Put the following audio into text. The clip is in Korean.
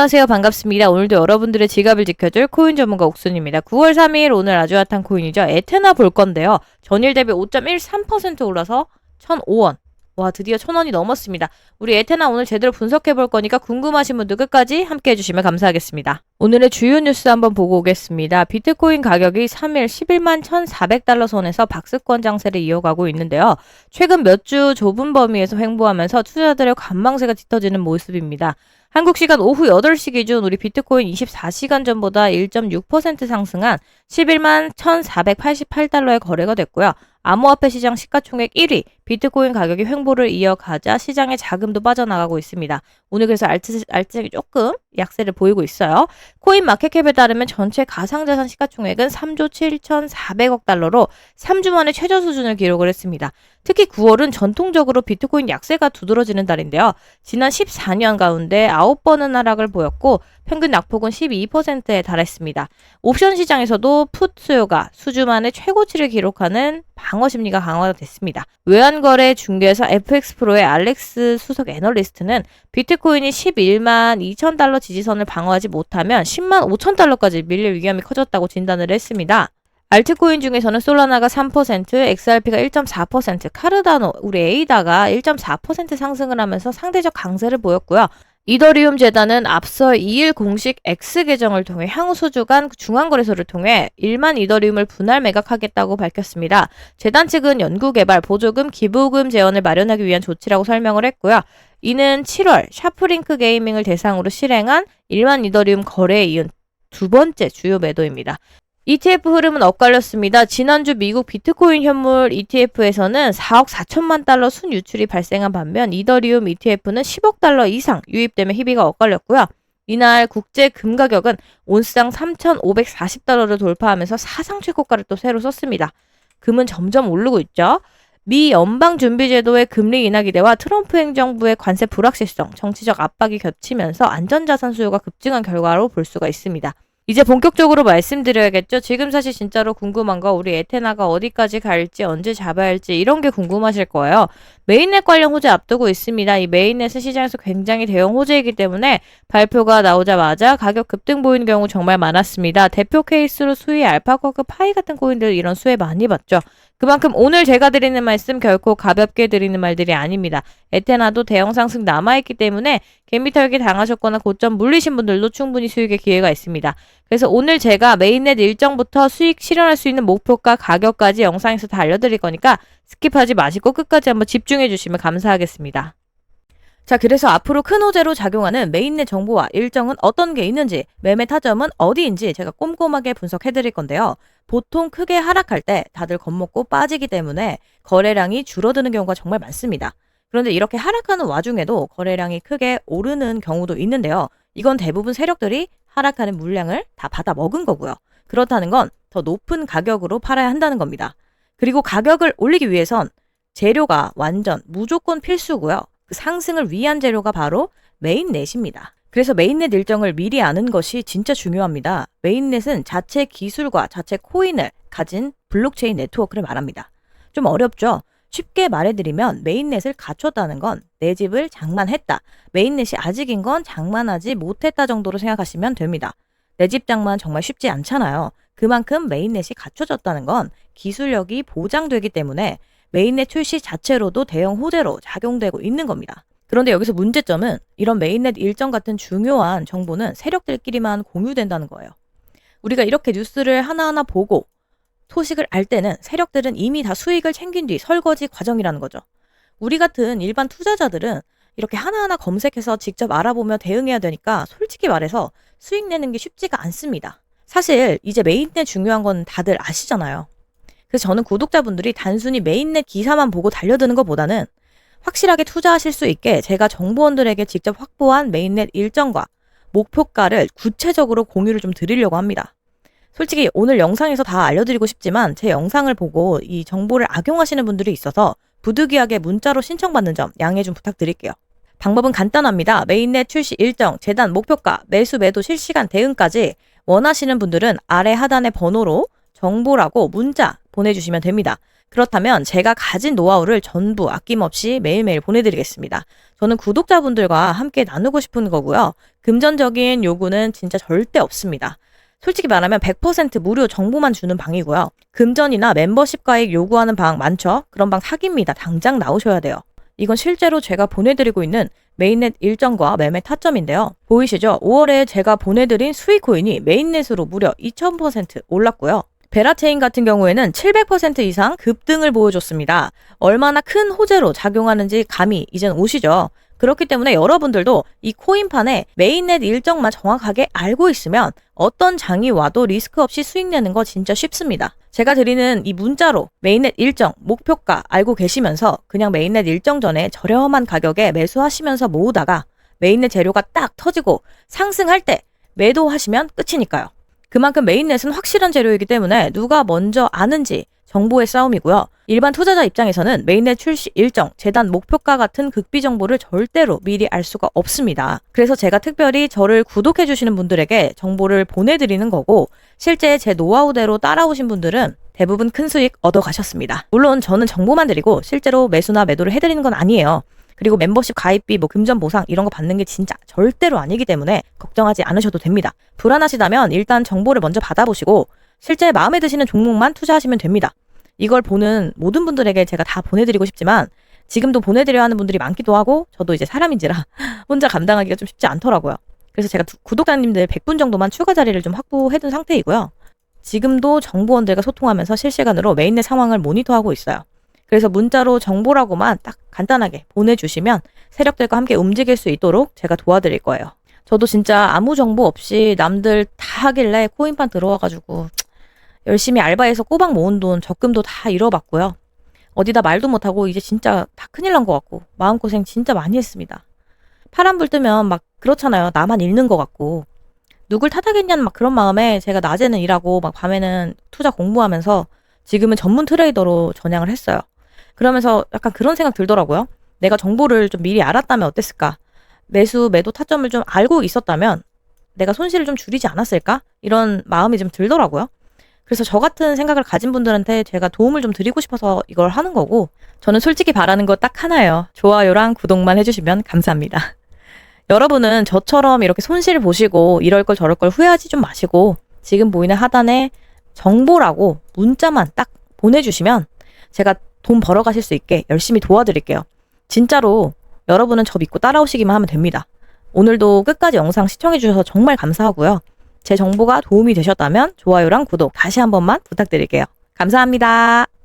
안녕하세요. 반갑습니다. 오늘도 여러분들의 지갑을 지켜줄 코인 전문가 옥순입니다. 9월 3일 오늘 아주 핫한 코인이죠. 에테나 볼 건데요. 전일 대비 5.13% 올라서 1,005원. 와, 드디어 1,000원이 넘었습니다. 우리 에테나 오늘 제대로 분석해 볼 거니까 궁금하신 분들 끝까지 함께 해주시면 감사하겠습니다. 오늘의 주요 뉴스 한번 보고 오겠습니다. 비트코인 가격이 3일 11만 1,400달러 선에서 박스권 장세를 이어가고 있는데요. 최근 몇 주 좁은 범위에서 횡보하면서 투자자들의 관망세가 짙어지는 모습입니다. 한국 시간 오후 8시 기준 우리 비트코인 24시간 전보다 1.6% 상승한 11만 1,488달러에 거래가 됐고요. 암호화폐 시장 시가총액 1위, 비트코인 가격이 횡보를 이어가자 시장에 자금도 빠져나가고 있습니다. 오늘 그래서 알트, 알트이 조금 약세를 보이고 있어요. 코인 마켓캡에 따르면 전체 가상자산 시가총액은 3조 7,400억 달러로 3주 만에 최저 수준을 기록을 했습니다. 특히 9월은 전통적으로 비트코인 약세가 두드러지는 달인데요. 지난 14년 가운데 9번은 하락을 보였고 평균 낙폭은 12%에 달했습니다. 옵션 시장에서도 풋 수요가 수주 만에 최고치를 기록하는 방어 심리가 강화가 됐습니다. 외환거래 중개사 FX프로의 알렉스 수석 애널리스트는 비트코인이 11만 2천 달러 지지선을 방어하지 못하면 10만 5천 달러까지 밀릴 위험이 커졌다고 진단을 했습니다. 알트코인 중에서는 솔라나가 3%, XRP가 1.4%, 카르다노, 우리 에이다가 1.4% 상승을 하면서 상대적 강세를 보였고요. 이더리움 재단은 앞서 2일 공식 X 계정을 통해 향후 수주 간 중앙거래소를 통해 1만 이더리움을 분할 매각하겠다고 밝혔습니다. 재단 측은 연구개발, 보조금, 기부금 재원을 마련하기 위한 조치라고 설명을 했고요. 이는 7월 샤프링크 게이밍을 대상으로 실행한 1만 이더리움 거래에 이은 두 번째 주요 매도입니다. ETF 흐름은 엇갈렸습니다. 지난주 미국 비트코인 현물 ETF에서는 4억 4천만 달러 순유출이 발생한 반면 이더리움 ETF는 10억 달러 이상 유입되며 희비가 엇갈렸고요. 이날 국제 금 가격은 온스당 3,540달러를 돌파하면서 사상 최고가를 또 새로 썼습니다. 금은 점점 오르고 있죠. 미 연방준비제도의 금리 인하 기대와 트럼프 행정부의 관세 불확실성, 정치적 압박이 겹치면서 안전자산 수요가 급증한 결과로 볼 수가 있습니다. 이제 본격적으로 말씀드려야겠죠. 지금 사실 진짜로 궁금한 거 우리 에테나가 어디까지 갈지 언제 잡아야 할지 이런 게 궁금하실 거예요. 메인넷 관련 호재 앞두고 있습니다. 이 메인넷은 시장에서 굉장히 대형 호재이기 때문에 발표가 나오자마자 가격 급등 보이는 경우 정말 많았습니다. 대표 케이스로 수위 알파쿼크 파이 같은 코인들 이런 수혜 많이 봤죠. 그만큼 오늘 제가 드리는 말씀 결코 가볍게 드리는 말들이 아닙니다. 에테나도 대형 상승 남아있기 때문에 개미털기 당하셨거나 고점 물리신 분들도 충분히 수익의 기회가 있습니다. 그래서 오늘 제가 메인넷 일정부터 수익 실현할 수 있는 목표가 가격까지 영상에서 다 알려드릴 거니까 스킵하지 마시고 끝까지 한번 집중해 주시면 감사하겠습니다. 자, 그래서 앞으로 큰 호재로 작용하는 메인넷 정보와 일정은 어떤 게 있는지, 매매 타점은 어디인지 제가 꼼꼼하게 분석해 드릴 건데요. 보통 크게 하락할 때 다들 겁먹고 빠지기 때문에 거래량이 줄어드는 경우가 정말 많습니다. 그런데 이렇게 하락하는 와중에도 거래량이 크게 오르는 경우도 있는데요. 이건 대부분 세력들이 하락하는 물량을 다 받아 먹은 거고요. 그렇다는 건 더 높은 가격으로 팔아야 한다는 겁니다. 그리고 가격을 올리기 위해선 재료가 완전 무조건 필수고요. 그 상승을 위한 재료가 바로 메인넷입니다. 그래서 메인넷 일정을 미리 아는 것이 진짜 중요합니다. 메인넷은 자체 기술과 자체 코인을 가진 블록체인 네트워크를 말합니다. 좀 어렵죠? 쉽게 말해드리면 메인넷을 갖췄다는 건 내 집을 장만했다. 메인넷이 아직인 건 장만하지 못했다 정도로 생각하시면 됩니다. 내 집 장만 정말 쉽지 않잖아요. 그만큼 메인넷이 갖춰졌다는 건 기술력이 보장되기 때문에 메인넷 출시 자체로도 대형 호재로 작용되고 있는 겁니다. 그런데 여기서 문제점은 이런 메인넷 일정 같은 중요한 정보는 세력들끼리만 공유된다는 거예요. 우리가 이렇게 뉴스를 하나하나 보고 소식을 알 때는 세력들은 이미 다 수익을 챙긴 뒤 설거지 과정이라는 거죠. 우리 같은 일반 투자자들은 이렇게 하나하나 검색해서 직접 알아보며 대응해야 되니까 솔직히 말해서 수익 내는 게 쉽지가 않습니다. 사실 이제 메인넷 중요한 건 다들 아시잖아요. 그래서 저는 구독자분들이 단순히 메인넷 기사만 보고 달려드는 것보다는 확실하게 투자하실 수 있게 제가 정보원들에게 직접 확보한 메인넷 일정과 목표가를 구체적으로 공유를 좀 드리려고 합니다. 솔직히 오늘 영상에서 다 알려드리고 싶지만 제 영상을 보고 이 정보를 악용하시는 분들이 있어서 부득이하게 문자로 신청받는 점 양해 좀 부탁드릴게요. 방법은 간단합니다. 메인넷 출시 일정, 재단 목표가, 매수 매도 실시간 대응까지 원하시는 분들은 아래 하단의 번호로 정보라고 문자 보내주시면 됩니다. 그렇다면 제가 가진 노하우를 전부 아낌없이 매일매일 보내드리겠습니다. 저는 구독자분들과 함께 나누고 싶은 거고요. 금전적인 요구는 진짜 절대 없습니다. 솔직히 말하면 100% 무료 정보만 주는 방이고요. 금전이나 멤버십 가입 요구하는 방 많죠? 그런 방 사기입니다. 당장 나오셔야 돼요. 이건 실제로 제가 보내드리고 있는 메인넷 일정과 매매 타점인데요. 보이시죠? 5월에 제가 보내드린 수익 코인이 메인넷으로 무려 2000% 올랐고요. 베라체인 같은 경우에는 700% 이상 급등을 보여줬습니다. 얼마나 큰 호재로 작용하는지 감이 이젠 오시죠? 그렇기 때문에 여러분들도 이 코인판에 메인넷 일정만 정확하게 알고 있으면 어떤 장이 와도 리스크 없이 수익 내는 거 진짜 쉽습니다. 제가 드리는 이 문자로 메인넷 일정, 목표가 알고 계시면서 그냥 메인넷 일정 전에 저렴한 가격에 매수하시면서 모으다가 메인넷 재료가 딱 터지고 상승할 때 매도하시면 끝이니까요. 그만큼 메인넷은 확실한 재료이기 때문에 누가 먼저 아는지 정보의 싸움이고요. 일반 투자자 입장에서는 메인넷 출시 일정, 재단 목표가 같은 극비 정보를 절대로 미리 알 수가 없습니다. 그래서 제가 특별히 저를 구독해 주시는 분들에게 정보를 보내드리는 거고 실제 제 노하우대로 따라오신 분들은 대부분 큰 수익 얻어 가셨습니다. 물론 저는 정보만 드리고 실제로 매수나 매도를 해드리는 건 아니에요. 그리고 멤버십 가입비, 뭐 금전 보상 이런 거 받는 게 진짜 절대로 아니기 때문에 걱정하지 않으셔도 됩니다. 불안하시다면 일단 정보를 먼저 받아보시고 실제 마음에 드시는 종목만 투자하시면 됩니다. 이걸 보는 모든 분들에게 제가 다 보내드리고 싶지만 지금도 보내드려야 하는 분들이 많기도 하고 저도 이제 사람인지라 혼자 감당하기가 좀 쉽지 않더라고요. 그래서 제가 두- 구독자님들 100분 정도만 추가 자리를 좀 확보해둔 상태이고요. 지금도 정보원들과 소통하면서 실시간으로 메인넷 상황을 모니터하고 있어요. 그래서 문자로 정보라고만 딱 간단하게 보내주시면 세력들과 함께 움직일 수 있도록 제가 도와드릴 거예요. 저도 진짜 아무 정보 없이 남들 다 하길래 코인판 들어와가지고 열심히 알바해서 꼬박 모은 돈 적금도 다 잃어봤고요. 어디다 말도 못하고 이제 진짜 다 큰일 난 것 같고 마음고생 진짜 많이 했습니다. 파란불 뜨면 막 그렇잖아요. 나만 잃는 것 같고 누굴 탓하겠냐는 막 그런 마음에 제가 낮에는 일하고 막 밤에는 투자 공부하면서 지금은 전문 트레이더로 전향을 했어요. 그러면서 약간 그런 생각 들더라고요. 내가 정보를 좀 미리 알았다면 어땠을까? 매수, 매도 타점을 좀 알고 있었다면 내가 손실을 좀 줄이지 않았을까? 이런 마음이 좀 들더라고요. 그래서 저 같은 생각을 가진 분들한테 제가 도움을 좀 드리고 싶어서 이걸 하는 거고, 저는 솔직히 바라는 거 딱 하나예요. 좋아요랑 구독만 해주시면 감사합니다. 여러분은 저처럼 이렇게 손실 보시고 이럴 걸 저럴 걸 후회하지 좀 마시고, 지금 보이는 하단에 정보라고 문자만 딱 보내주시면 제가 돈 벌어 가실 수 있게 열심히 도와드릴게요. 진짜로 여러분은 저 믿고 따라오시기만 하면 됩니다. 오늘도 끝까지 영상 시청해주셔서 정말 감사하고요. 제 정보가 도움이 되셨다면 좋아요랑 구독 다시 한 번만 부탁드릴게요. 감사합니다.